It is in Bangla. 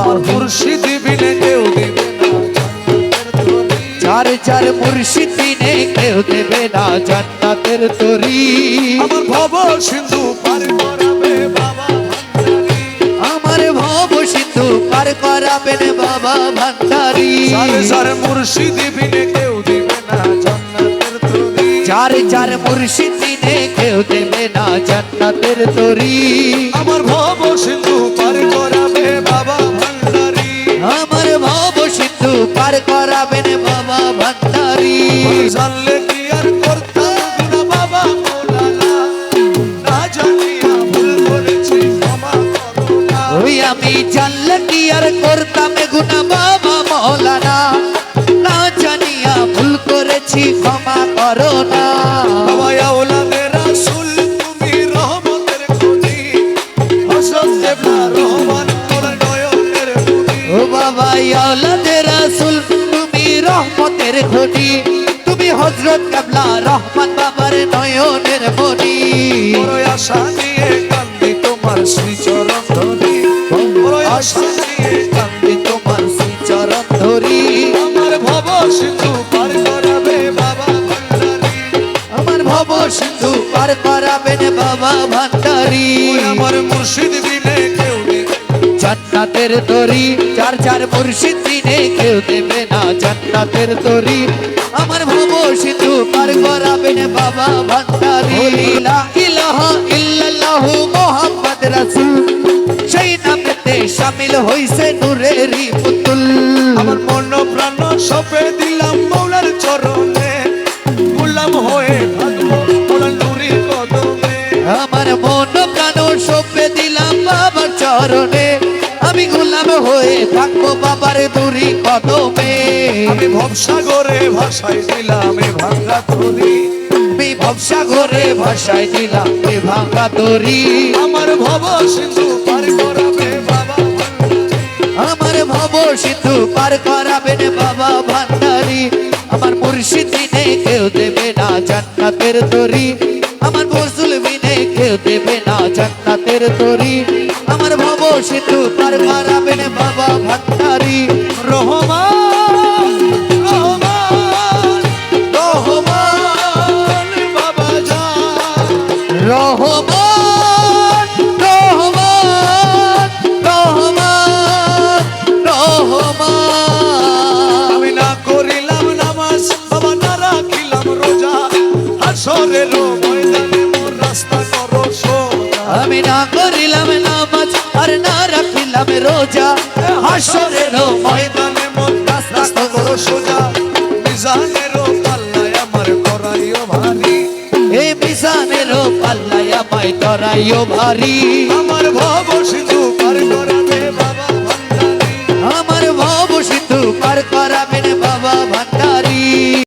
আমার মুর্শিদ বিনে কেউ দিবে চার চার মুর্শিদ দিনে কেউ দেবে না জান্নাতের তরি। আমার ভব সিন্ধু পার করাবে বাবা আমার ভব সিন্ধু পার করাবেন বাবা ভান্ডারি। সারে সারে মুর্শিদ বিনে কেউ দিবে না জান্নাতের তরি। চার চার মুর্শিদ দিনে কেউ দেবে না জান্নাতের তরি। আমার ভব সিন্ধু পার করাবে পার করাবেন বাবা ভান্ডারি। জানলে কি আর করতাম না বাবা না জানিয়া ভুল করেছি ক্ষমা করো আমি জানলে কি আর খনি তুমি হযরত কাবলা রহমান বাবার নয়নের মনি আশা নিয়ে কান্দি তোমার শ্রীচরণ ধরি। আশা নিয়ে কান্দি তোমার শ্রীচরণ ধরি। আমার ভব সিন্ধু পার করাবে বাবা আমার ভব সিন্ধু পার করাবেন বাবা ভান্ডারি। আমার মুর্শিদ বিনে জান্নাতের তরি চার চার মুর্শিদ দিনে কেউ দেবে না জান্নাতের তরি। আমার ভব সিন্ধু পার করাবেন বাবা ভান্ডারি। লা ইলাহা ইল্লাল্লাহু মুহাম্মদ রাসূল। সেই নামেতে শামিল হইছে নূরেরই পুতুল। আমার মন প্রাণ সপে দিলাম মৌলার চরণে। গোলাম হয়ে থাকব মোলার নুরির কদমে। আমার মন প্রাণ সপে দিলাম বাবার চরণে। গোলাম হয়ে থাকব বাবার দূরি কদমে। আমি ভবসাগরে ভাষায় দিলাম এ ভাঙ্গা তরি। আমি ভবসাগরে ভাষায় দিলাম এ ভাঙা তরি। আমার ভব সিন্ধু পার করাবে বাবা আমার ভব সিন্ধু পার করাবেন বাবা ভান্ডারি। আমার মুর্শিদ বিনে কেউ দেবে না জান্নাতের তরি। আমার বসুল বিনে কেউ দেবে না জান্নাতের তরি। হাসরের ময়দানে মোর রাস্তা করো সোজা। আমি না করিলাম নামাজ আর না রাখিলাম রোজা। হাসরের ময়দানে মোর রাস্তা করো সোজা। মিজানের পাল্লায় আমার করাইও ভারী। এই পাল্লায় আমায় ভারী। আমার ভব পার করে